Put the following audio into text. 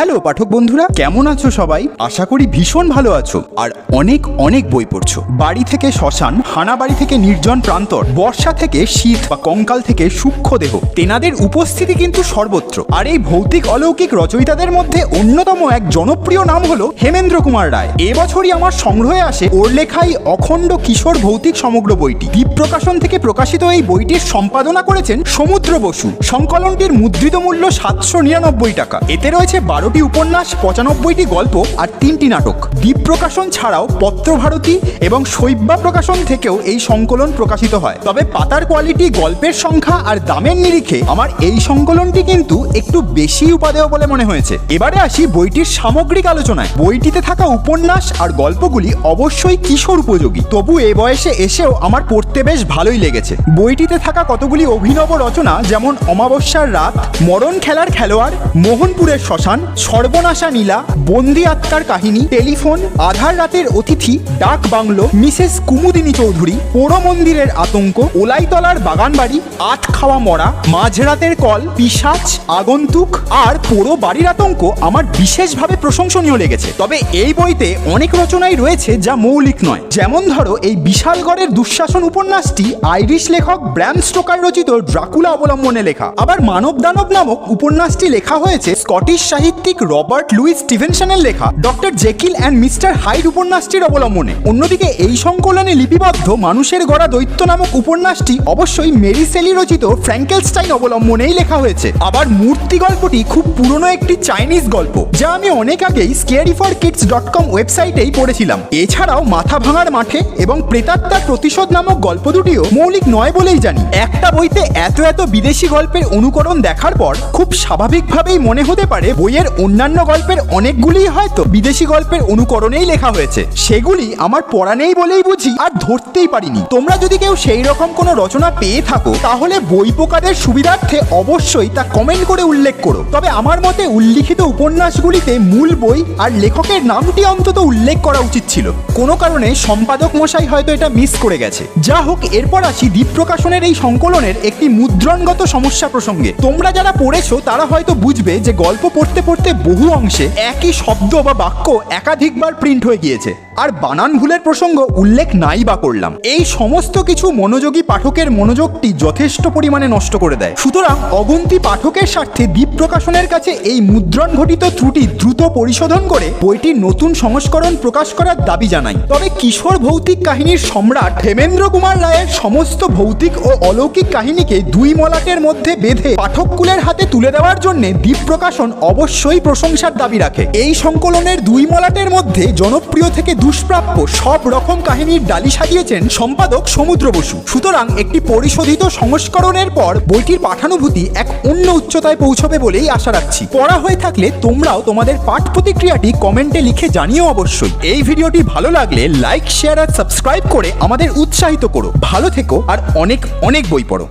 Hello, পাঠক বন্ধুরা, কেমন আছো সবাই? আশা করি ভীষণ ভালো আছো। আর অনেক অনেক বই পড়ছো। বাড়ি থেকে শ্মশান হানাবাড়ি থেকে নির্জন প্রান্তর, বর্ষা থেকে শীত বা কঙ্কাল থেকে সূক্ষ্ম দেহ। তেনাদের উপস্থিতি কিন্তু সর্বত্র। আর এই ভৌতিক অলৌকিক রচয়িতাদের মধ্যে অন্যতম এক জনপ্রিয় নাম হলো হেমেন্দ্র কুমার রায়। এবছরই আমার সংগ্রহে আসে ওর লেখাই অখণ্ড কিশোর ভৌতিক সমগ্র বইটি। দ্বীপ প্রকাশন থেকে প্রকাশিত এই বইটির সম্পাদনা করেছেন সমুদ্র বসু। সংকলনটির মুদ্রিত মূল্য সাতশো নিরানব্বই টাকা। এতে রয়েছে বারোটি উপন্যাস, পঁচানব্বইটি গল্প আর তিনটি নাটক। দ্বীপ প্রকাশন ছাড়াও পত্রভারতী এবং শৈব্যা প্রকাশন থেকেও এই সংকলন প্রকাশিত হয়। তবে পাতার কোয়ালিটি গল্পের সংখ্যা আর দামের নিরিখে আমার এই সংকলনটি কিন্তু একটু বেশি উপাদেয় বলে মনে হয়েছে। এবারে আসি বইটির সামগ্রিক আলোচনায়। বইটিতে থাকা উপন্যাস আর গল্পগুলি অবশ্যই কিশোর উপযোগী। তবু এ বয়সে এসেও আমার পড়তে বেশ ভালোই লেগেছে। বইটিতে থাকা কতগুলি অভিনব রচনা, যেমন অমাবস্যার রাত, মরণ খেলার খেলোয়াড়, মোহনপুরের শ্মশান সর্বনাশা নীলা, বন্দি আত্মার কাহিনী, টেলিফোন, আধার রাতের অতিথি, ডাক বাংলো, মিসেস কুমুদিনী চৌধুরী পোড়ো মন্দিরের আতঙ্ক, ওলাইতলার বাগানবাড়ি, আট খাওয়া মরা, মাঝরাতের কল পিসাচ আগন্তুক আর পোড়ো বাড়ির আতঙ্ক আমার বিশেষভাবে প্রশংসনীয় লেগেছে। তবে এই বইতে অনেক রচনাই রয়েছে যা মৌলিক নয়। যেমন ধরো এই বিশালগড়ের দুঃশাসন উপন্যাসটি আইরিশ লেখক ব্র্যাম স্টোকার রচিত ড্রাকুলা অবলম্বনে লেখা। আবার মানব দানব নামক উপন্যাসটি লেখা হয়েছে স্কটিশ সাহিত্যিক রবার্ট লুইস স্টিভেনসনের লেখা doctor Jekyll and mister Hyde উপন্যাসটির অবলম্বনে। অন্যদিকে এই সংকলনে লিপিবদ্ধ মানুষের গড়া দৈত্য নামক উপন্যাসটি অবশ্যই মেরি সেলি রচিত ফ্র্যাঙ্কেলস্টাইন অবলম্বনেই লেখা হয়েছে। আবার মূর্তি গল্পটি খুব পুরনো একটি চাইনিজ গল্প, যা আমি অনেক আগেই scary for kids dot com ওয়েবসাইটেই পড়েছিলাম। এছাড়াও মাথা ভাঙার মাঠে এবং প্রেতাত্মার প্রতিশোধ নামক গল্প দুটিও মৌলিক নয় বলেই জানি। একটা বইতে এত এত বিদেশি গল্পের অনুকরণ দেখার পর খুব স্বাভাবিকভাবেই মনে হতে পারে বইয়ের অন্যান্য গল্পের অনেকগুলিই হয়তো বিদেশি গল্পের অনুকরণেই লেখা হয়েছে। সেগুলি আমার পড়া নেই বলেই বুঝি আর ধরতেই পারিনি। তোমরা যদি কেউ সেই রকম কোনো রচনা পেয়ে থাকো, তাহলে বই পোকাদের সুবিধার্থে অবশ্যই তা কমেন্ট করে উল্লেখ করো। তবে আমার মতে উল্লিখিত উপন্যাসগুলিতে মূল বই আর লেখকের নামটি অন্তত উল্লেখ করা উচিত ছিল। কোনো কারণে সম্পাদক মশাই হয়তো এটা মিস করে গেছে। যা হোক, এরপর আসি দ্বীপ প্রকাশনের এই সংকলনের একটি মুদ্রণগত সমস্যা প্রসঙ্গে। তোমরা যারা পড়েছো, তারা হয়তো বুঝবে যে গল্প পড়তে পড়তে বহু অংশে একই শব্দ বা বাক্য একাধিকবার প্রিন্ট হয়ে গিয়েছে। আর বানান ভুলের প্রসঙ্গ উল্লেখ নাই বা করলাম। এই সমস্ত কিছু মনোযোগী পাঠকের মনোযোগটি যথেষ্ট পরিমাণে নষ্ট করে দেয়। সুতরাং অগন্তি পাঠকের স্বার্থে দ্বীপ প্রকাশনের কাছে এই মুদ্রণ ঘটিত ত্রুটি দ্রুত পরিশোধন করে বইটির নতুন সংস্করণ প্রকাশ করার দাবি জানাই। তবে কিশোর ভৌতিক কাহিনীর সম্রাট হেমেন্দ্র কুমার রায়ের সমস্ত ভৌতিক ও অলৌকিক কাহিনীকে দুই মলাটের মধ্যে বেঁধে পাঠককুলের হাতে তুলে দেওয়ার জন্য দ্বীপ প্রকাশন অবশ্যই প্রশংসার দাবি রাখে। এই সংকলনের দুই মলাটের মধ্যে জনপ্রিয় থেকে দুষ্প্রাপ্য সব রকম কাহিনীর ডালি সাজিয়েছেন সম্পাদক সমুদ্র বসু। সুতরাং একটি পরিশোধিত সংস্করণের পর বইটির পাঠানুভূতি এক অন্য উচ্চতায় পৌঁছবে বলেই আশা রাখছি। পড়া হয়ে থাকলে তোমরাও তোমাদের পাঠ প্রতিক্রিয়াটি কমেন্টে লিখে জানিও অবশ্যই। এই ভিডিওটি ভালো লাগলে লাইক, শেয়ার আর সাবস্ক্রাইব করে আমাদের উৎসাহিত করো। ভালো থেকো আর অনেক অনেক বই পড়ো।